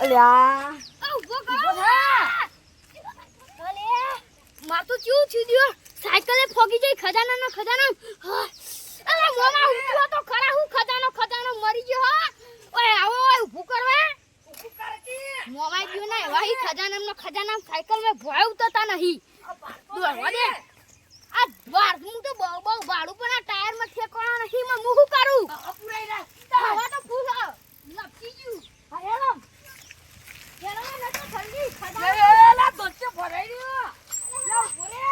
અલ્યા માર તો ચેવું થયું દ્યો સાયકલે ફોગી જઈ ખજાના નો ખજાના. અરે મોમા ઉઠ્યો તો ખરા હું ખજાનો ખજાનો મરી ગયો હા ઓય આવો ઓય ઊભું કરવા મોમા ગયો ના વાહી ખજાના નો ખજાના સાયકલ મે ભોય ઉતરતા નહીં દોડવા દે આ બાર હું તો બહુ બહુ ભાડું પણ આ ટાયરમાં ઠેકાણા નહીં માં હું શું કરું? હવા તો ફૂલ લપસી ગયું. હા હેલમ હેલમ ને તો જલ્દી ખજાના એલા દોસ્તે ભરાઈ રહ્યો. લા ઊભો રે.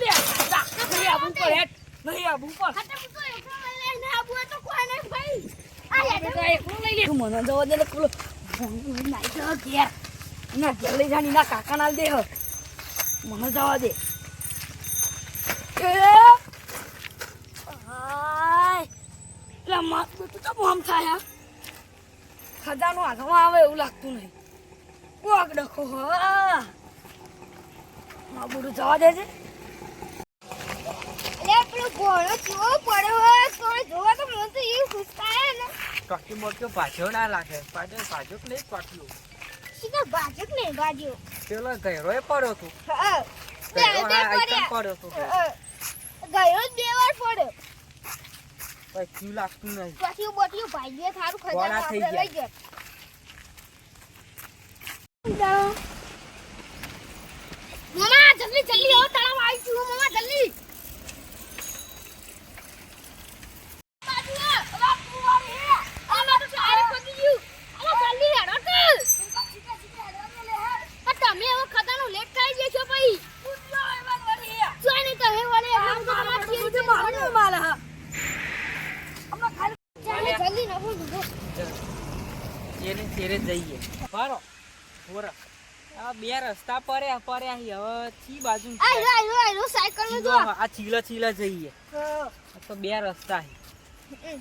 લે નહીં આવું પર હેટ નહીં આવું પર તું મને જવા દે જવા ઘેર ના ઘેર લઈ જાની ના કાકા ના દે હ મને જવા દે એ આય લા માર બેટું તો આમ તો આવે એવું લાગતું નહીં કોક ડખો હા બુડું જવા દે છે ટોકી મોટો પાછો ના લાગે. પાછો પાછો નહીં નહીં પાછું? ભાજપ નહીં ભાજ્યો પેલો ગયરો એ પડ્યો તું હા બે ગયરો બે આ આઈટમ પડ્યા. પડ્યો તું ગયો બે વાર પડ્યો. કઈ લાગતું નહીં? પછી બોટિયું ભાઈ થારું ખજાનો આપણે લઈ ગયા. જલ્દી જલ્દી આવો તળાવ આવી છું. મમ્મા જલ્દી બાજુ આ, અલા, ફુવારી હે. આ મારું ટાયર ફૂટી ગયું. અલા, જલ્દી હેડો તો. આ તમે હવે ખજાનો લેટ ખાઈ જશો પછી જોઈ નહીં તમે વળે એટલે બધું તમારે ચીર ચીર મારું માલ હા ચાલે, જલ્દી નફો દૂધો. એને તેરે જઈએ. બરો બોરા આ બે રસ્તા પડ્યા પર્યા હી. હવે ચી બાજુ લો, આઈ લો, સાયકલનું જો. આ ચીલા ચીલા જઈએ. આ તો બે રસ્તા હા,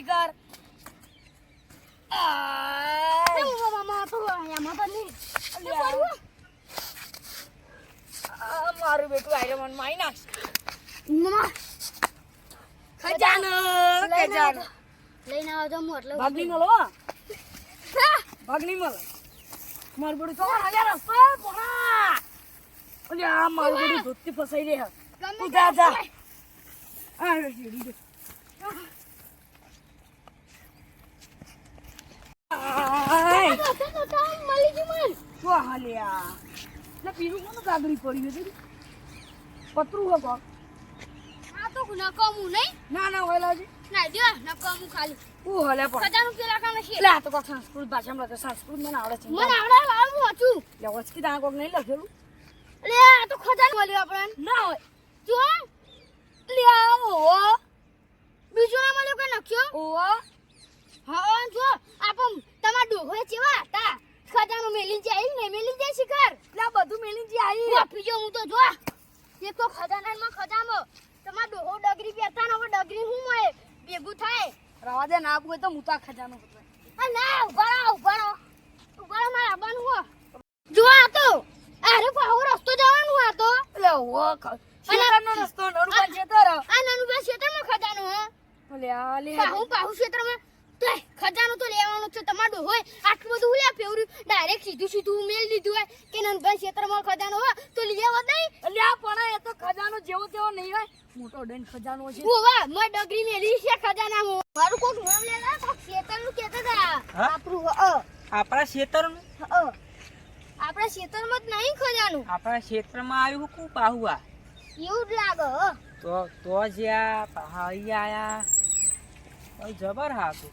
ઊભી કર મારું બેટું આયરો મન માઈ નાખ. મામા, ખજાનો ખજાનો. લઈને આવજો હું એટલે ભાગની ઊભી. મળો. ભાગની મળો. મારું બેટું તો હાલ્યા રસ્તા પોરા અલ્યા આ મારું બેટું ધોતી ફસાઈ રે ગમે તું જા જા. આ રેડી સંસ્કૃત ભાષામાં સંસ્કૃત મને આવડે છે મને આવડે કોક નહીં લખેલું? અલે આ તો ખજાન મળ્યું આપણે ના હોય. જો લે આવો બીજું ના મળ્યું કે નખ્યો? ઓવો હા જો આપમ તમાર ડોહોએ ચેવા હતા. ખજાનું મેલી જાય ને મેલી જાય શિખર. ના બધું મેલી જાય આવી વાપી જો હું તો જો. એક તો ખજાનામાં ખજાનો. તમાર ડોહો ડગરી બેતા ને હવે ડગરી હું મળે? ભેગું થાય. રવા દે ના આપવું તો મુતા ખજાનો. આ ના ઊભા રહો ઊભા રહો. ઊભા રહો મારે આવવાનું હો. જો આ તો અરે પાહો રસ્તો જવાનું આ તો. લે હો શેતાનનો રસ્તો નરુબા શેતર. આ નાનું બસ ક્ષેત્રમાં ખજાનું હે. લે આ લે પાહુ પાહુ તો લેવાનું હોય આટલું બધું લે પેવરું ડાયરેક્ટ સીધું સીધું મેલ લીધું હોય કે નંદભાઈ ક્ષેત્રમાં ખજાનો હોય તો લઈ આવો નહીં એટલે આ પણ એ તો ખજાનો જેવો તેવો નહીં હોય. મોટો ડન ખજાનો છે. ઓવા મે ડગરી મેલી છે ખજાનામાં. મારું કોક નામ લેલા તો ક્ષેત્રનું કહેતા હતા હા? આપણું અ આપણા ખેતરનું અ આપણા ક્ષેત્રમાં જ નહીં ખજાનું. આપણા ક્ષેત્રમાં આવ્યું કુ પાહુઆ? એવું જ લાગો તો તો જ્યાં પહાડી આયા. ઓય જબર હાકું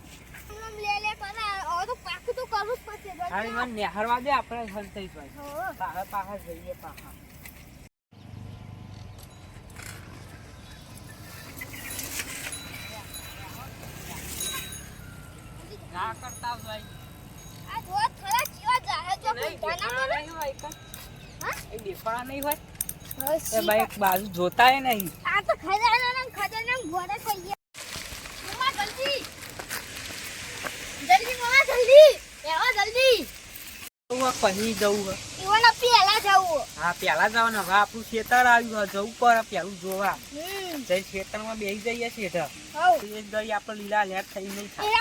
તો પાકું તો કરવું જ પડશે હારી મને નેહરવા દે આપણે હલતાઈ ભાઈ. પાહા પાહા જઈએ પાહા. ના કરતા ભાઈ આ ખરા જાહે જો પોતાના હોય કાં? હા? એ દેખાડા નહીં હોય? એ શી- ભાઈ એક બાજુ જોતા નહીં. આ તો ખજાના ખજાના ઘોડે થઈ ગયા મમ્મા જલ્દી જલ્દી મમ્મા જલ્દી એવા જલ્દી. પછી જવું. ઈવન પેલા જવું. હા પેલા જવાનું. હવે આપણું ખેતર આવ્યું. જવું પડે પેલું જોવા. જઈ ખેતરમાં બેસી જઈએ છે હવ. એ જઈ આપણે લીલા લેટ થઈ નહીં થાય